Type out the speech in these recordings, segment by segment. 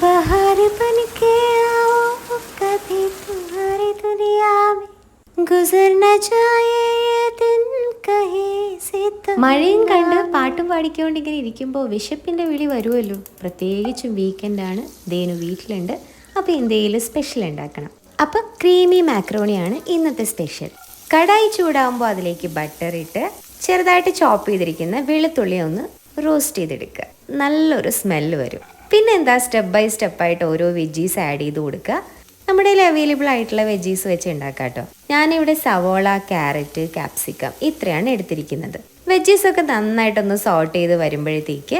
बाहर बन के आओ कभी तुम्हारी दुनिया में गुजर न जाए ये दिन कहीं से तो മഴയും കണ്ട് പാട്ടും പാടിക്കൊണ്ട് ഇങ്ങനെ ഇരിക്കുമ്പോൾ വിശപ്പിൻ്റെ വിളി വരുമല്ലോ പ്രത്യേകിച്ചും വീക്കെൻഡാണ് ദേനു വീട്ടിലുണ്ട് അപ്പോൾ എന്തെങ്കിലും സ്പെഷ്യൽ ഉണ്ടാക്കണം അപ്പോൾ ക്രീമി മാക്രോണിയാണ് ഇന്നത്തെ സ്പെഷ്യൽ കടായി ചൂടാകുമ്പോൾ അതിലേക്ക് ബട്ടർ ഇട്ട് ചെറുതായിട്ട് ചോപ്പ് ചെയ്തിരിക്കുന്ന വെളുത്തുള്ളി ഒന്ന് റോസ്റ്റ് ചെയ്തെടുക്കുക നല്ലൊരു സ്മെല്ല് വരും പിന്നെ എന്താ സ്റ്റെപ്പ് ബൈ സ്റ്റെപ്പായിട്ട് ഓരോ വെജീസ് ആഡ് ചെയ്ത് കൊടുക്കുക നമ്മുടെ കയ്യിൽ അവൈലബിൾ ആയിട്ടുള്ള വെജീസ് വെച്ച് ഉണ്ടാക്കാം കേട്ടോ ഞാനിവിടെ സവോള ക്യാരറ്റ് ക്യാപ്സിക്കം ഇത്രയാണ് എടുത്തിരിക്കുന്നത്. വെജീസ് ഒക്കെ നന്നായിട്ടൊന്ന് സോൾട്ട് ചെയ്ത് വരുമ്പോഴത്തേക്ക്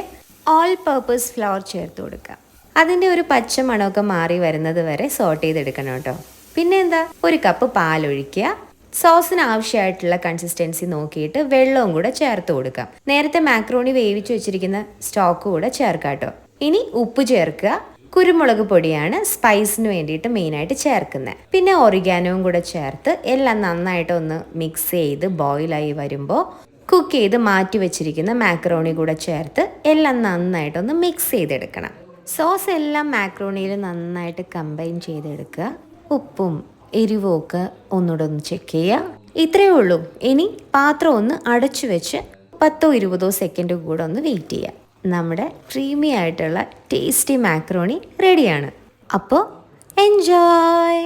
ഓൾ പർപ്പസ് ഫ്ലോർ ചേർത്ത് കൊടുക്കുക അതിന്റെ ഒരു പച്ച മണമൊക്കെ മാറി വരുന്നത് വരെ സോർട്ട് ചെയ്തെടുക്കണം കേട്ടോ പിന്നെ എന്താ ഒരു കപ്പ് പാലൊഴിക്കുക. സോസിന് ആവശ്യമായിട്ടുള്ള കൺസിസ്റ്റൻസി നോക്കിയിട്ട് വെള്ളവും കൂടെ ചേർത്ത് കൊടുക്കാം. നേരത്തെ മാക്രോണി വേവിച്ച് വെച്ചിരിക്കുന്ന സ്റ്റോക്ക് കൂടെ ചേർക്കാം കേട്ടോ ഇനി ഉപ്പ് ചേർക്കുക. കുരുമുളക് പൊടിയാണ് സ്പൈസിന് വേണ്ടിയിട്ട് മെയിനായിട്ട് ചേർക്കുന്നത് പിന്നെ ഒറിഗാനവും കൂടെ ചേർത്ത് എല്ലാം നന്നായിട്ട് ഒന്ന് മിക്സ് ചെയ്ത് ബോയിലായി വരുമ്പോൾ കുക്ക് ചെയ്ത് മാറ്റി വെച്ചിരിക്കുന്ന മാക്രോണി കൂടെ ചേർത്ത് എല്ലാം നന്നായിട്ടൊന്ന് മിക്സ് ചെയ്തെടുക്കണം. സോസ് എല്ലാം മാക്രോണിയിൽ നന്നായിട്ട് കമ്പൈൻ ചെയ്തെടുക്കുക. ഉപ്പും എരിവും ഒക്കെ ഒന്നുകൂടെ ഒന്ന് ചെക്ക് ചെയ്യുക. ഇത്രയേ ഉള്ളൂ. ഇനി പാത്രം ഒന്ന് അടച്ചു വെച്ച് പത്തോ ഇരുപതോ സെക്കൻഡ് കൂടെ ഒന്ന് വെയിറ്റ് ചെയ്യുക. നമ്മുടെ ക്രീമി ആയിട്ടുള്ള ടേസ്റ്റി മാക്രോണി റെഡിയാണ് അപ്പോൾ എൻജോയ്